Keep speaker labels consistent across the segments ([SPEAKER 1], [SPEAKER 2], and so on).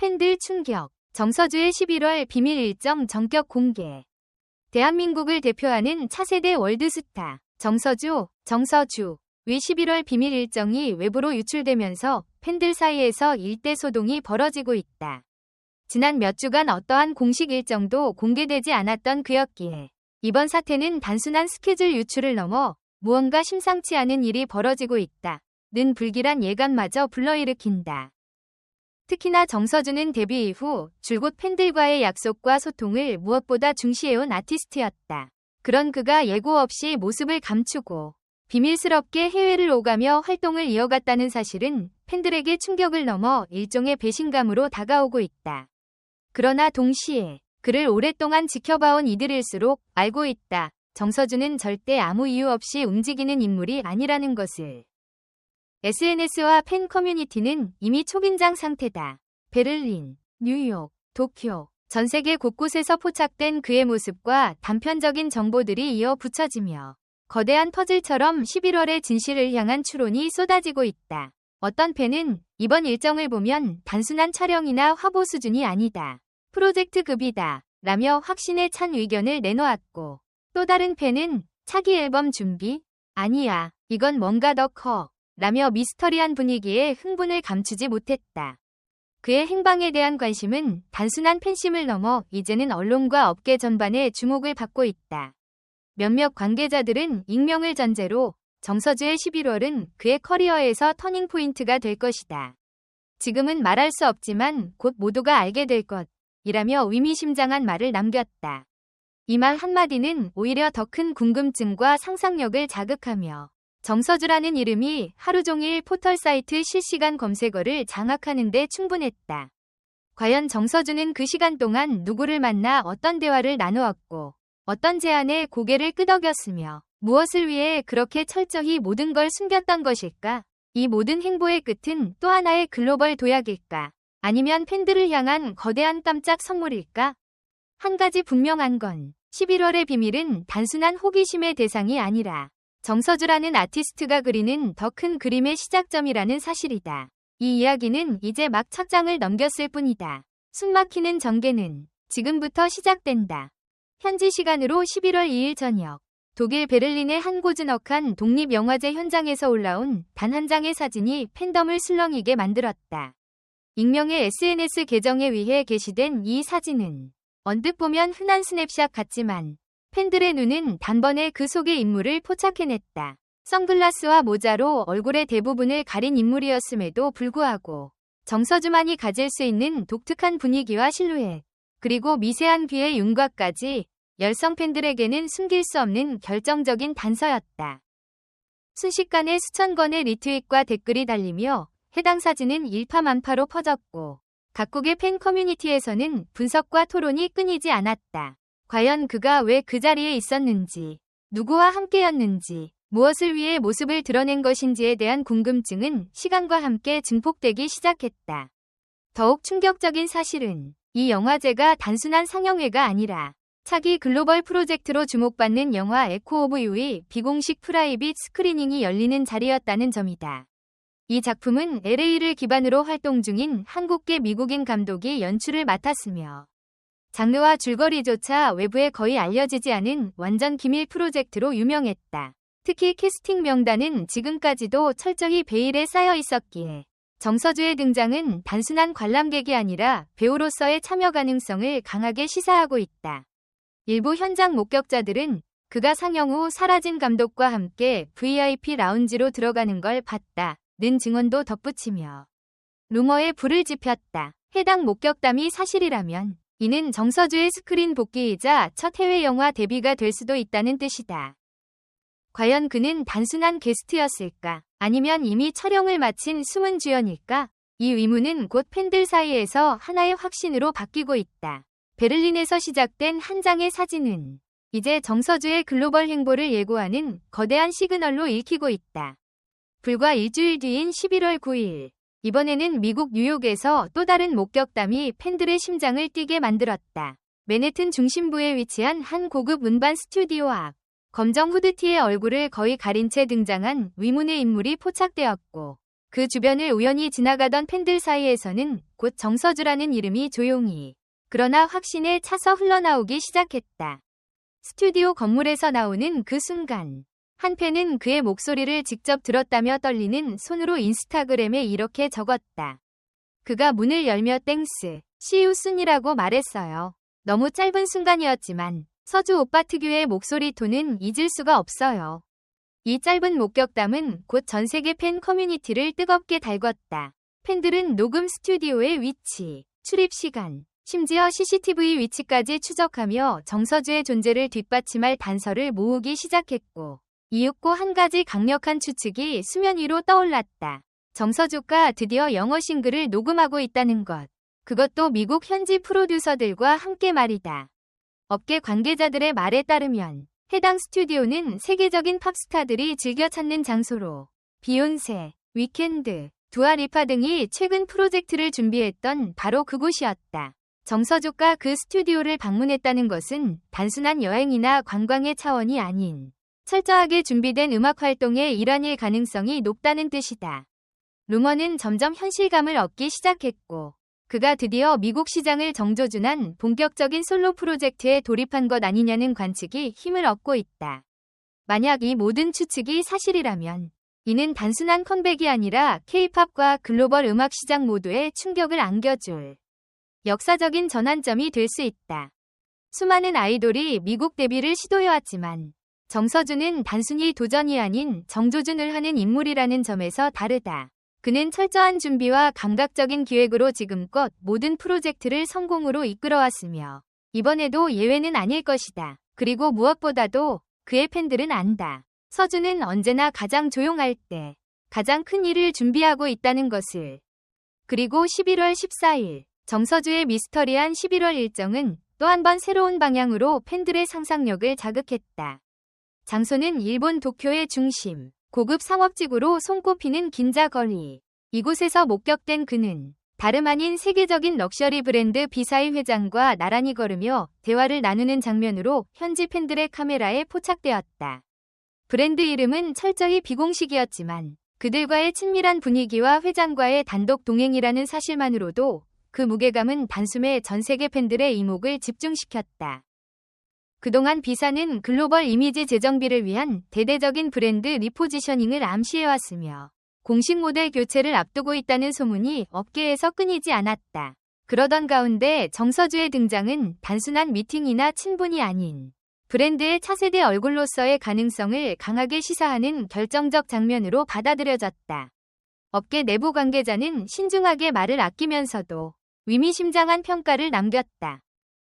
[SPEAKER 1] 팬들 충격. 정서주의 11월 비밀 일정 전격 공개. 대한민국을 대표하는 차세대 월드스타 정서주, 정서주 위 11월 비밀 일정이 외부로 유출되면서 팬들 사이에서 일대 소동이 벌어지고 있다. 지난 몇 주간 어떠한 공식 일정도 공개되지 않았던 그였기에 이번 사태는 단순한 스케줄 유출을 넘어 무언가 심상치 않은 일이 벌어지고 있다. 는 불길한 예감마저 불러일으킨다. 특히나 정서준은 데뷔 이후 줄곧 팬들과의 약속과 소통을 무엇보다 중시해온 아티스트였다. 그런 그가 예고 없이 모습을 감추고 비밀스럽게 해외를 오가며 활동을 이어갔다는 사실은 팬들에게 충격을 넘어 일종의 배신감으로 다가오고 있다. 그러나 동시에 그를 오랫동안 지켜봐온 이들일수록 알고 있다. 정서준은 절대 아무 이유 없이 움직이는 인물이 아니라는 것을. SNS와 팬 커뮤니티는 이미 초긴장 상태다. 베를린, 뉴욕, 도쿄, 전 세계 곳곳에서 포착된 그의 모습과 단편적인 정보들이 이어 붙여지며 거대한 퍼즐처럼 11월의 진실을 향한 추론이 쏟아지고 있다. 어떤 팬은 이번 일정을 보면 단순한 촬영이나 화보 수준이 아니다. 프로젝트 급이다. 라며 확신에 찬 의견을 내놓았고 또 다른 팬은 차기 앨범 준비? 아니야. 이건 뭔가 더 커. 라며 미스터리한 분위기에 흥분을 감추지 못했다. 그의 행방에 대한 관심은 단순한 팬심을 넘어 이제는 언론과 업계 전반에 주목을 받고 있다. 몇몇 관계자들은 익명을 전제로 정서주의 11월은 그의 커리어에서 터닝포인트가 될 것이다. 지금은 말할 수 없지만 곧 모두가 알게 될 것. 이라며 의미심장한 말을 남겼다. 이 말 한마디는 오히려 더 큰 궁금증과 상상력을 자극하며 정서주라는 이름이 하루 종일 포털 사이트 실시간 검색어를 장악하는 데 충분했다. 과연 정서주는 그 시간 동안 누구를 만나 어떤 대화를 나누었고 어떤 제안에 고개를 끄덕였으며 무엇을 위해 그렇게 철저히 모든 걸 숨겼던 것일까? 이 모든 행보의 끝은 또 하나의 글로벌 도약일까? 아니면 팬들을 향한 거대한 깜짝 선물일까? 한 가지 분명한 건 11월의 비밀은 단순한 호기심의 대상이 아니라 정서주라는 아티스트가 그리는 더 큰 그림의 시작점이라는 사실이다. 이 이야기는 이제 막 착장을 넘겼을 뿐이다. 숨막히는 전개는 지금부터 시작된다. 현지 시간으로 11월 2일 저녁 독일 베를린의 한 고즈넉한 독립영화제 현장에서 올라온 단 한 장의 사진이 팬덤을 술렁이게 만들었다. 익명의 SNS 계정에 의해 게시된 이 사진은 언뜻 보면 흔한 스냅샷 같지만 팬들의 눈은 단번에 그 속의 인물을 포착해냈다. 선글라스와 모자로 얼굴의 대부분을 가린 인물이었음에도 불구하고 정서주만이 가질 수 있는 독특한 분위기와 실루엣, 그리고 미세한 귀의 윤곽까지 열성 팬들에게는 숨길 수 없는 결정적인 단서였다. 순식간에 수천 건의 리트윗과 댓글이 달리며 해당 사진은 일파만파로 퍼졌고 각국의 팬 커뮤니티에서는 분석과 토론이 끊이지 않았다. 과연 그가 왜 그 자리에 있었는지, 누구와 함께였는지, 무엇을 위해 모습을 드러낸 것인지에 대한 궁금증은 시간과 함께 증폭되기 시작했다. 더욱 충격적인 사실은 이 영화제가 단순한 상영회가 아니라 차기 글로벌 프로젝트로 주목받는 영화 에코 오브 유의 비공식 프라이빗 스크리닝이 열리는 자리였다는 점이다. 이 작품은 LA를 기반으로 활동 중인 한국계 미국인 감독이 연출을 맡았으며 장르와 줄거리조차 외부에 거의 알려지지 않은 완전 기밀 프로젝트로 유명했다. 특히 캐스팅 명단은 지금까지도 철저히 베일에 쌓여 있었기에 정서주의 등장은 단순한 관람객이 아니라 배우로서의 참여 가능성을 강하게 시사하고 있다. 일부 현장 목격자들은 그가 상영 후 사라진 감독과 함께 VIP 라운지로 들어가는 걸 봤다. 는 증언도 덧붙이며 루머에 불을 지폈다. 해당 목격담이 사실이라면 이는 정서주의 스크린 복귀이자 첫 해외 영화 데뷔가 될 수도 있다는 뜻이다. 과연 그는 단순한 게스트였을까? 아니면 이미 촬영을 마친 숨은 주연일까? 이 의문은 곧 팬들 사이에서 하나의 확신으로 바뀌고 있다. 베를린에서 시작된 한 장의 사진은 이제 정서주의 글로벌 행보를 예고하는 거대한 시그널로 읽히고 있다. 불과 일주일 뒤인 11월 9일, 이번에는 미국 뉴욕에서 또 다른 목격담이 팬들의 심장을 뛰게 만들었다. 맨해튼 중심부에 위치한 한 고급 음반 스튜디오 앞. 검정 후드티의 얼굴을 거의 가린 채 등장한 위문의 인물이 포착되었고, 그 주변을 우연히 지나가던 팬들 사이에서는 곧 정서주라는 이름이 조용히 그러나 확신에 차서 흘러나오기 시작했다. 스튜디오 건물에서 나오는 그 순간 한 팬은 그의 목소리를 직접 들었다며 떨리는 손으로 인스타그램에 이렇게 적었다. 그가 문을 열며 땡스, 시우순이라고 말했어요. 너무 짧은 순간이었지만 서주 오빠 특유의 목소리 톤은 잊을 수가 없어요. 이 짧은 목격담은 곧 전 세계 팬 커뮤니티를 뜨겁게 달궜다. 팬들은 녹음 스튜디오의 위치, 출입 시간, 심지어 CCTV 위치까지 추적하며 정서주의 존재를 뒷받침할 단서를 모으기 시작했고, 이윽고 한 가지 강력한 추측이 수면 위로 떠올랐다. 정서주가 드디어 영어 싱글을 녹음하고 있다는 것. 그것도 미국 현지 프로듀서들과 함께 말이다. 업계 관계자들의 말에 따르면 해당 스튜디오는 세계적인 팝스타들이 즐겨 찾는 장소로 비욘세, 위켄드, 두아리파 등이 최근 프로젝트를 준비했던 바로 그곳이었다. 정서조가 그 스튜디오를 방문했다는 것은 단순한 여행이나 관광의 차원이 아닌 철저하게 준비된 음악 활동의 일환일 가능성이 높다는 뜻이다. 루머는 점점 현실감을 얻기 시작했고 그가 드디어 미국 시장을 정조준한 본격적인 솔로 프로젝트에 돌입한 것 아니냐는 관측이 힘을 얻고 있다. 만약 이 모든 추측이 사실이라면 이는 단순한 컴백이 아니라 케이팝과 글로벌 음악 시장 모두에 충격을 안겨줄 역사적인 전환점이 될 수 있다. 수많은 아이돌이 미국 데뷔를 시도해왔지만 정서준은 단순히 도전이 아닌 정조준을 하는 인물이라는 점에서 다르다. 그는 철저한 준비와 감각적인 기획으로 지금껏 모든 프로젝트를 성공으로 이끌어왔으며 이번에도 예외는 아닐 것이다. 그리고 무엇보다도 그의 팬들은 안다. 서준은 언제나 가장 조용할 때 가장 큰 일을 준비하고 있다는 것을. 그리고 11월 14일 정서주의 미스터리한 11월 일정은 또 한 번 새로운 방향으로 팬들의 상상력을 자극했다. 장소는 일본 도쿄의 중심. 고급 상업지구로 손꼽히는 긴자거리. 이곳에서 목격된 그는 다름 아닌 세계적인 럭셔리 브랜드 비사의 회장과 나란히 걸으며 대화를 나누는 장면으로 현지 팬들의 카메라에 포착되었다. 브랜드 이름은 철저히 비공식이었지만 그들과의 친밀한 분위기와 회장과의 단독 동행이라는 사실만으로도 그 무게감은 단숨에 전 세계 팬들의 이목을 집중시켰다. 그동안 비사는 글로벌 이미지 재정비를 위한 대대적인 브랜드 리포지셔닝을 암시해왔으며 공식 모델 교체를 앞두고 있다는 소문이 업계에서 끊이지 않았다. 그러던 가운데 정서주의 등장은 단순한 미팅이나 친분이 아닌 브랜드의 차세대 얼굴로서의 가능성을 강하게 시사하는 결정적 장면으로 받아들여졌다. 업계 내부 관계자는 신중하게 말을 아끼면서도 위미심장한 평가를 남겼다.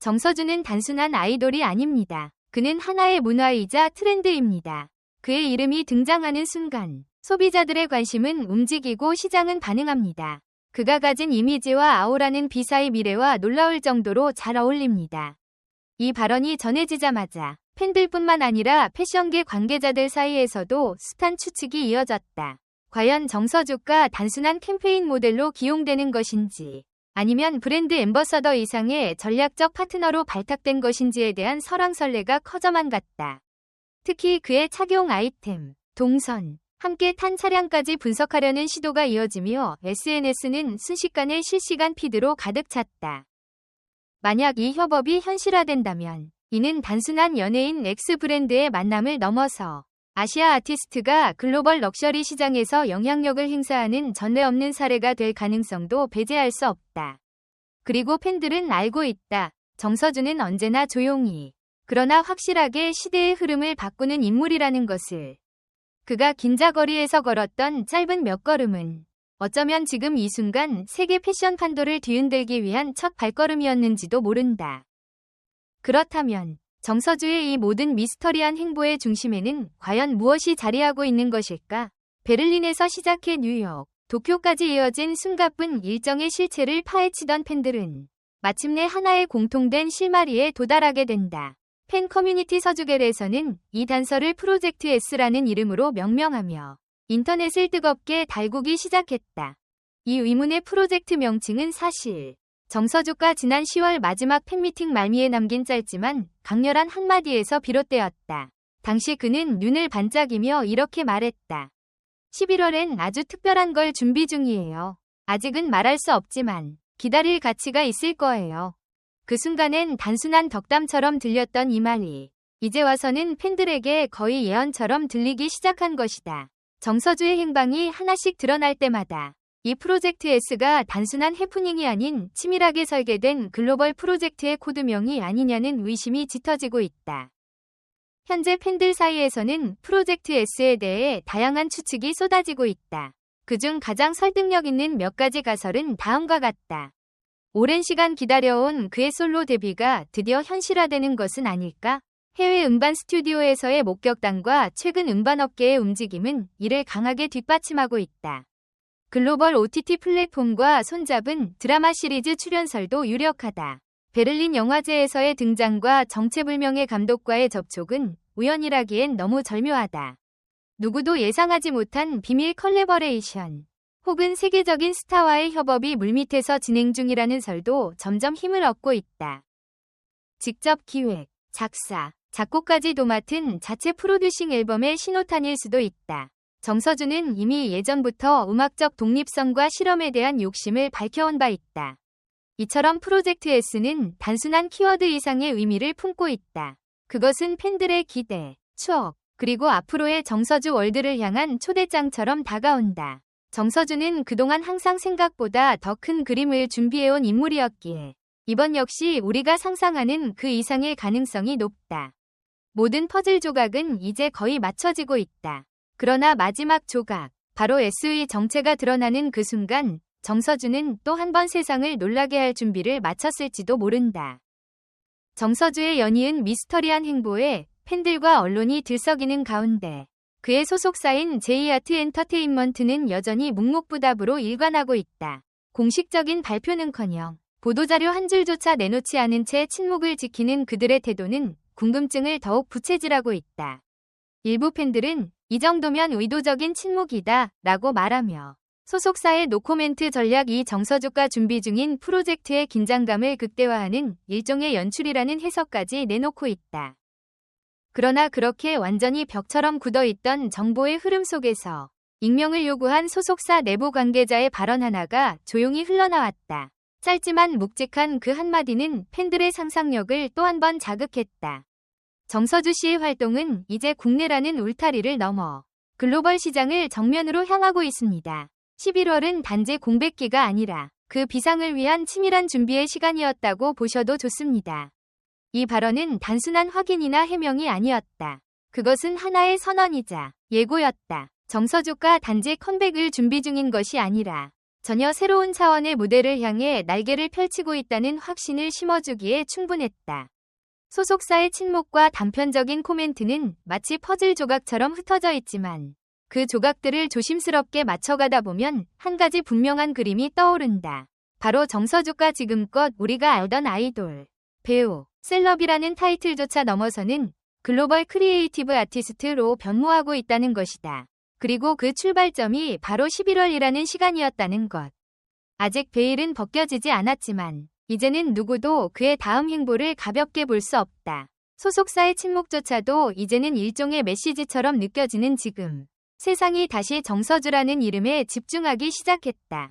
[SPEAKER 1] 정서준은 단순한 아이돌이 아닙니다. 그는 하나의 문화이자 트렌드입니다. 그의 이름이 등장하는 순간 소비자들의 관심은 움직이고 시장은 반응합니다. 그가 가진 이미지와 아우라는 비사의 미래와 놀라울 정도로 잘 어울립니다. 이 발언이 전해지자마자 팬들뿐만 아니라 패션계 관계자들 사이에서도 숱한 추측이 이어졌다. 과연 정서주가 단순한 캠페인 모델로 기용되는 것인지 아니면 브랜드 엠버서더 이상의 전략적 파트너로 발탁된 것인지에 대한 설왕설래가 커져만 갔다. 특히 그의 착용 아이템, 동선, 함께 탄 차량까지 분석하려는 시도가 이어지며 SNS는 순식간에 실시간 피드로 가득 찼다. 만약 이 협업이 현실화된다면 이는 단순한 연예인 X 브랜드의 만남을 넘어서 아시아 아티스트가 글로벌 럭셔리 시장에서 영향력을 행사하는 전례 없는 사례가 될 가능성도 배제할 수 없다. 그리고 팬들은 알고 있다. 정서준은 언제나 조용히 그러나 확실하게 시대의 흐름을 바꾸는 인물이라는 것을. 그가 긴자거리에서 걸었던 짧은 몇 걸음은 어쩌면 지금 이 순간 세계 패션 판도를 뒤흔들기 위한 첫 발걸음이었는지도 모른다. 그렇다면 정서주의 이 모든 미스터리한 행보의 중심에는 과연 무엇이 자리하고 있는 것일까? 베를린에서 시작해 뉴욕, 도쿄까지 이어진 숨가쁜 일정의 실체를 파헤치던 팬들은 마침내 하나의 공통된 실마리에 도달하게 된다. 팬 커뮤니티 서주겔에서는 이 단서를 프로젝트 S라는 이름으로 명명하며 인터넷을 뜨겁게 달구기 시작했다. 이 의문의 프로젝트 명칭은 사실 정서주가 지난 10월 마지막 팬미팅 말미에 남긴 짧지만 강렬한 한마디에서 비롯되었다. 당시 그는 눈을 반짝이며 이렇게 말했다. 11월엔 아주 특별한 걸 준비 중이에요. 아직은 말할 수 없지만 기다릴 가치가 있을 거예요. 그 순간엔 단순한 덕담처럼 들렸던 이 말이 이제 와서는 팬들에게 거의 예언처럼 들리기 시작한 것이다. 정서주의 행방이 하나씩 드러날 때마다 이 프로젝트 S가 단순한 해프닝이 아닌 치밀하게 설계된 글로벌 프로젝트의 코드명이 아니냐는 의심이 짙어지고 있다. 현재 팬들 사이에서는 프로젝트 S에 대해 다양한 추측이 쏟아지고 있다. 그중 가장 설득력 있는 몇 가지 가설은 다음과 같다. 오랜 시간 기다려온 그의 솔로 데뷔가 드디어 현실화되는 것은 아닐까? 해외 음반 스튜디오에서의 목격담과 최근 음반업계의 움직임은 이를 강하게 뒷받침하고 있다. 글로벌 OTT 플랫폼과 손잡은 드라마 시리즈 출연설도 유력하다. 베를린 영화제에서의 등장과 정체불명의 감독과의 접촉은 우연이라기엔 너무 절묘하다. 누구도 예상하지 못한 비밀 컬래버레이션 혹은 세계적인 스타와의 협업이 물밑에서 진행 중이라는 설도 점점 힘을 얻고 있다. 직접 기획, 작사, 작곡까지 도 맡은 자체 프로듀싱 앨범의 신호탄일 수도 있다. 정서준은 이미 예전부터 음악적 독립성과 실험에 대한 욕심을 밝혀온 바 있다. 이처럼 프로젝트 S는 단순한 키워드 이상의 의미를 품고 있다. 그것은 팬들의 기대, 추억, 그리고 앞으로의 정서주 월드를 향한 초대장처럼 다가온다. 정서주는 그동안 항상 생각보다 더 큰 그림을 준비해온 인물이었기에 이번 역시 우리가 상상하는 그 이상의 가능성이 높다. 모든 퍼즐 조각은 이제 거의 맞춰지고 있다. 그러나 마지막 조각, 바로 SE 정체가 드러나는 그 순간 정서주는 또 한 번 세상을 놀라게 할 준비를 마쳤을지도 모른다. 정서주의 연이은 미스터리한 행보에 팬들과 언론이 들썩이는 가운데 그의 소속사인 제이아트 엔터테인먼트는 여전히 묵묵부답으로 일관하고 있다. 공식적인 발표는커녕 보도자료 한 줄조차 내놓지 않은 채 침묵을 지키는 그들의 태도는 궁금증을 더욱 부채질하고 있다. 일부 팬들은 이 정도면 의도적인 침묵이다 라고 말하며 소속사의 노코멘트 전략이 정서주가 준비 중인 프로젝트의 긴장감을 극대화하는 일종의 연출이라는 해석까지 내놓고 있다. 그러나 그렇게 완전히 벽처럼 굳어있던 정보의 흐름 속에서 익명을 요구한 소속사 내부 관계자의 발언 하나가 조용히 흘러나왔다. 짧지만 묵직한 그 한마디는 팬들의 상상력을 또 한 번 자극했다. 정서주 씨의 활동은 이제 국내라는 울타리를 넘어 글로벌 시장을 정면으로 향하고 있습니다. 11월은 단지 공백기가 아니라 그 비상을 위한 치밀한 준비의 시간이었다고 보셔도 좋습니다. 이 발언은 단순한 확인이나 해명이 아니었다. 그것은 하나의 선언이자 예고였다. 정서주가 단지 컴백을 준비 중인 것이 아니라 전혀 새로운 차원의 무대를 향해 날개를 펼치고 있다는 확신을 심어주기에 충분했다. 소속사의 침묵과 단편적인 코멘트는 마치 퍼즐 조각처럼 흩어져 있지만 그 조각들을 조심스럽게 맞춰가다 보면 한 가지 분명한 그림이 떠오른다. 바로 정서주가 지금껏 우리가 알던 아이돌, 배우, 셀럽이라는 타이틀조차 넘어서는 글로벌 크리에이티브 아티스트로 변모하고 있다는 것이다. 그리고 그 출발점이 바로 11월이라는 시간이었다는 것. 아직 베일은 벗겨지지 않았지만 이제는 누구도 그의 다음 행보를 가볍게 볼 수 없다. 소속사의 침묵조차도 이제는 일종의 메시지처럼 느껴지는 지금. 세상이 다시 정서주라는 이름에 집중하기 시작했다.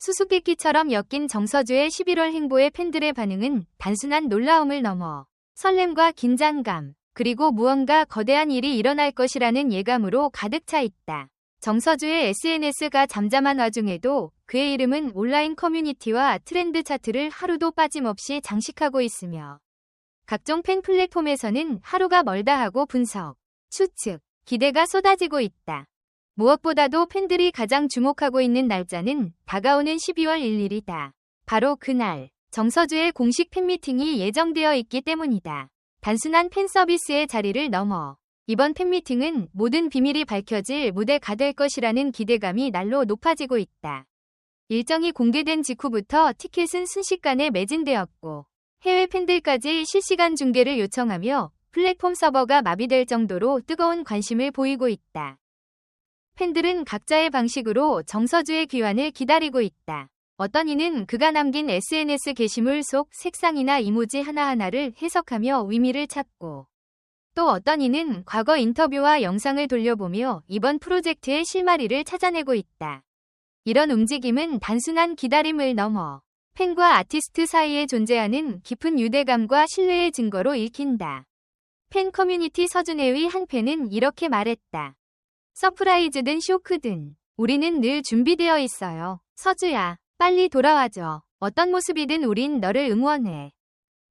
[SPEAKER 1] 수수께끼처럼 엮인 정서주의 11월 행보의 팬들의 반응은 단순한 놀라움을 넘어 설렘과 긴장감, 그리고 무언가 거대한 일이 일어날 것이라는 예감으로 가득 차 있다. 정서주의 SNS가 잠잠한 와중에도 그의 이름은 온라인 커뮤니티와 트렌드 차트를 하루도 빠짐없이 장식하고 있으며 각종 팬 플랫폼에서는 하루가 멀다 하고 분석, 추측, 기대가 쏟아지고 있다. 무엇보다도 팬들이 가장 주목하고 있는 날짜는 다가오는 12월 1일이다. 바로 그날 정서주의 공식 팬미팅이 예정되어 있기 때문이다. 단순한 팬 서비스의 자리를 넘어 이번 팬미팅은 모든 비밀이 밝혀질 무대가 될 것이라는 기대감이 날로 높아지고 있다. 일정이 공개된 직후부터 티켓은 순식간에 매진되었고 해외 팬들까지 실시간 중계를 요청하며 플랫폼 서버가 마비될 정도로 뜨거운 관심을 보이고 있다. 팬들은 각자의 방식으로 정서주의 귀환을 기다리고 있다. 어떤 이는 그가 남긴 SNS 게시물 속 색상이나 이모지 하나하나를 해석하며 의미를 찾고 또 어떤 이는 과거 인터뷰와 영상을 돌려보며 이번 프로젝트의 실마리를 찾아내고 있다. 이런 움직임은 단순한 기다림을 넘어 팬과 아티스트 사이에 존재하는 깊은 유대감과 신뢰의 증거로 읽힌다. 팬 커뮤니티 서준혜의 한 팬은 이렇게 말했다. 서프라이즈든 쇼크든 우리는 늘 준비되어 있어요. 서주야, 빨리 돌아와줘. 어떤 모습이든 우린 너를 응원해.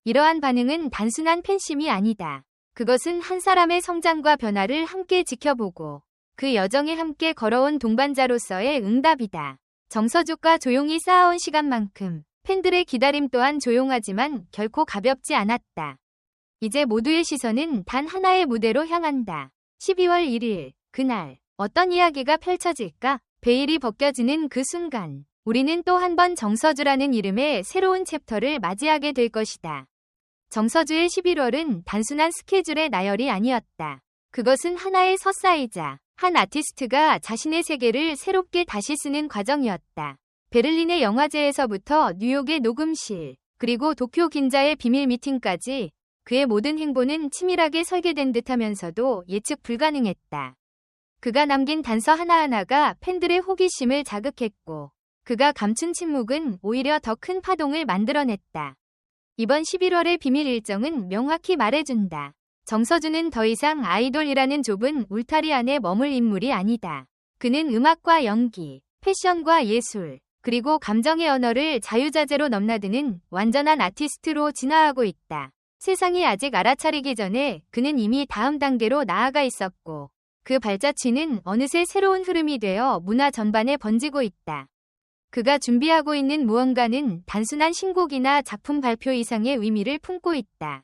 [SPEAKER 1] 이러한 반응은 단순한 팬심이 아니다. 그것은 한 사람의 성장과 변화를 함께 지켜보고 그 여정에 함께 걸어온 동반자로서의 응답이다. 정서죽과 조용히 쌓아온 시간만큼 팬들의 기다림 또한 조용하지만 결코 가볍지 않았다. 이제 모두의 시선은 단 하나의 무대로 향한다. 12월 1일, 그날, 어떤 이야기가 펼쳐질까? 베일이 벗겨지는 그 순간, 우리는 또 한 번 정서주라는 이름의 새로운 챕터를 맞이하게 될 것이다. 정서주의 11월은 단순한 스케줄의 나열이 아니었다. 그것은 하나의 서사이자 한 아티스트가 자신의 세계를 새롭게 다시 쓰는 과정이었다. 베를린의 영화제에서부터 뉴욕의 녹음실, 그리고 도쿄 긴자의 비밀 미팅까지 그의 모든 행보는 치밀하게 설계된 듯하면서도 예측 불가능했다. 그가 남긴 단서 하나하나가 팬들의 호기심을 자극했고, 그가 감춘 침묵은 오히려 더 큰 파동을 만들어냈다. 이번 11월의 비밀 일정은 명확히 말해준다. 정서준은 더 이상 아이돌이라는 좁은 울타리 안에 머물 인물이 아니다. 그는 음악과 연기, 패션과 예술, 그리고 감정의 언어를 자유자재로 넘나드는 완전한 아티스트로 진화하고 있다. 세상이 아직 알아차리기 전에 그는 이미 다음 단계로 나아가 있었고 그 발자취는 어느새 새로운 흐름이 되어 문화 전반에 번지고 있다. 그가 준비하고 있는 무언가는 단순한 신곡이나 작품 발표 이상의 의미를 품고 있다.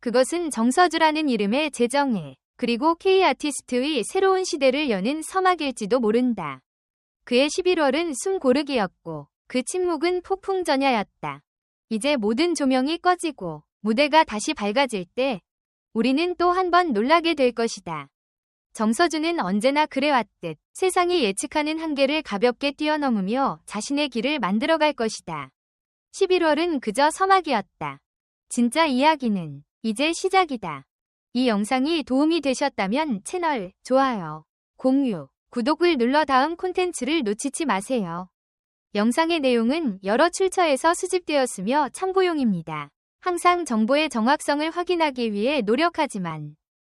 [SPEAKER 1] 그것은 정서주라는 이름의 재정해 그리고 K 아티스트의 새로운 시대를 여는 서막일지도 모른다. 그의 11월은 숨 고르기였고 그 침묵은 폭풍전야였다. 이제 모든 조명이 꺼지고 무대가 다시 밝아질 때 우리는 또 한 번 놀라게 될 것이다. 정서주는 언제나 그래왔듯 세상이 예측하는 한계를 가볍게 뛰어넘으며 자신의 길을 만들어갈 것이다. 11월은 그저 서막이었다. 진짜 이야기는 이제 시작이다. 이 영상이 도움이 되셨다면 채널 좋아요, 공유, 구독을 눌러 다음 콘텐츠를 놓치지 마세요. 영상의 내용은 여러 출처에서 수집되었으며 참고용입니다. 항상 정보의 정확성을 확인하기 위해 노력하지만